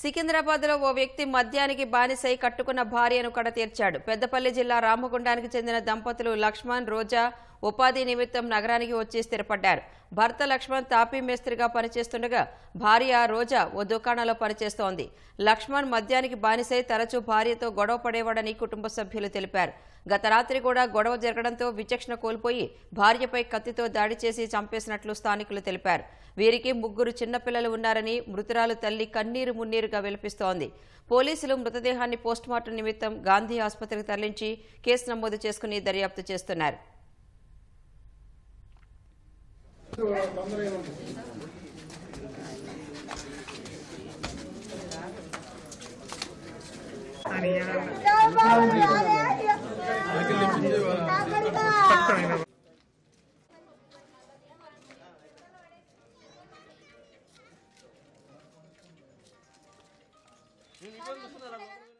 సికింద్రాబాద్లో ఓ వ్యక్తి మద్యానికి బానిసై కట్టుకున్న భార్యను కడతీర్చాడు. పెద్దపల్లి జిల్లా రామగుండానికి చెందిన దంపతులు లక్ష్మణ్ రోజా ఉపాధి నిమిత్తం నగరానికి వచ్చి స్థిరపడ్డారు. భర్త లక్ష్మణ్ తాపీ మేస్త్రిగా పనిచేస్తుండగా భార్య రోజా ఓ దుకాణంలో పనిచేస్తోంది. లక్ష్మణ్ మద్యానికి బానిసై తరచూ భార్యతో గొడవ పడేవాడని కుటుంబ సభ్యులు తెలిపారు. గత రాత్రి కూడా గొడవ జరగడంతో విచక్షణ కోల్పోయి భార్యపై కత్తితో దాడి చేసి చంపేసినట్లు స్థానికులు తెలిపారు. వీరికి ముగ్గురు చిన్నపిల్లలు ఉన్నారని మృతురాలు తల్లి కన్నీరు మున్నీరుగా విలపిస్తోంది. పోలీసులు మృతదేహాన్ని పోస్టుమార్టం నిమిత్తం గాంధీ ఆసుపత్రికి తరలించి కేసు నమోదు చేసుకుని దర్యాప్తు చేస్తున్నారు. 你你你你你